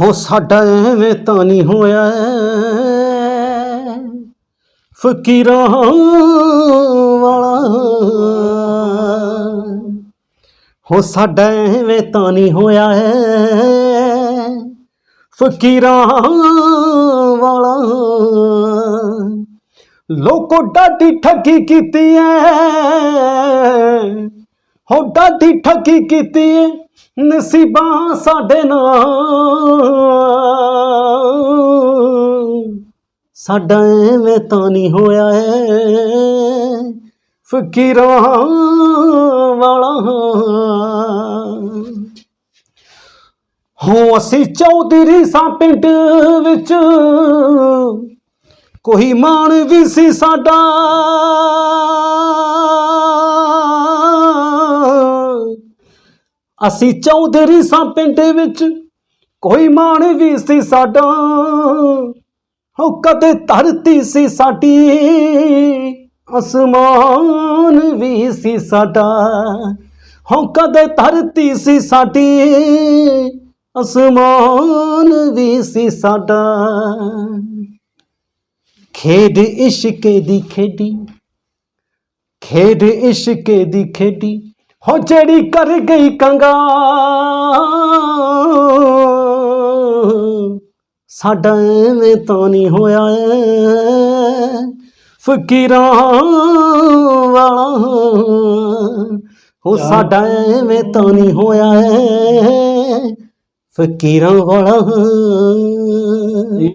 ਹੋ ਸਾਡਾ ਐਵੇਂ ਤਾਂ ਨਹੀਂ ਹੋਇਆ। ਫਕੀਰਾਂ ਵਾਲਾ। ਹੋ ਸਾਡਾ ਐਵੇਂ ਤਾਂ ਨਹੀਂ ਹੋਇਆ। ਹੈ ਫਕੀਰਾਂ ਵਾਲਾ। ਲੋਕੋ ਡਾਢੀ ਠੱਗੀ ਕੀਤੀ ਐ। ਹੋ ਡਾਢੀ ਠੱਗੀ ਕੀਤੀ ਐ ਨਸੀਬਾਂ ਸਾਡੇ ਨਾਲ। ਸਾਡਾ ਐਵੇਂ ਤਾਂ ਨਹੀਂ ਹੋਇਆ ਏ ਫਕੀਰਾਂ ਵਾਲਾ ਹੋ ਅਸੀਂ ਚੌਧਰੀ ਸਾਂ ਪਿੰਡ ਵਿੱਚ, ਕੋਈ ਮਾਣ ਵੀ ਸੀ ਸਾਡਾ। ਅਸੀਂ ਚੌਧਰੀ ਸਾਂ ਪਿੰਡ ਵਿੱਚ, ਕੋਈ ਮਾਣ ਵੀ ਸੀ ਸਾਡਾ। ਹੋ ਕਦੇ ਧਰਤੀ ਸੀ ਸਾਡੀ, ਅਸਮਾਨ ਵੀ ਸੀ ਸਾਡਾ। ਹੋ ਕਦੇ ਧਰਤੀ ਸੀ ਸਾਡੀ, ਅਸਮਾਨ ਵੀ ਸੀ ਸਾਡਾ। ਖੇਡ ਇਸ਼ਕੇ ਦੀ ਖੇਡੀ, ਖੇਡ ਇਸ਼ਕੇ ਦੀ ਖੇਡੀ ਹੋ ਜਿਹੜੀ ਕਰ ਗਈ ਕੰਗਾ ਸਾਡਾ ਐਵੇਂ ਤਾਂ ਨਹੀਂ ਹੋਇਆ ਐ। ਫਕੀਰਾਂ ਵਾਲਾ। ਹੋ ਸਾਡਾ ਐਵੇਂ ਤਾਂ ਨਹੀਂ ਹੋਇਆ ਐ। ਫਕੀਰਾਂ ਵਾਲਾ।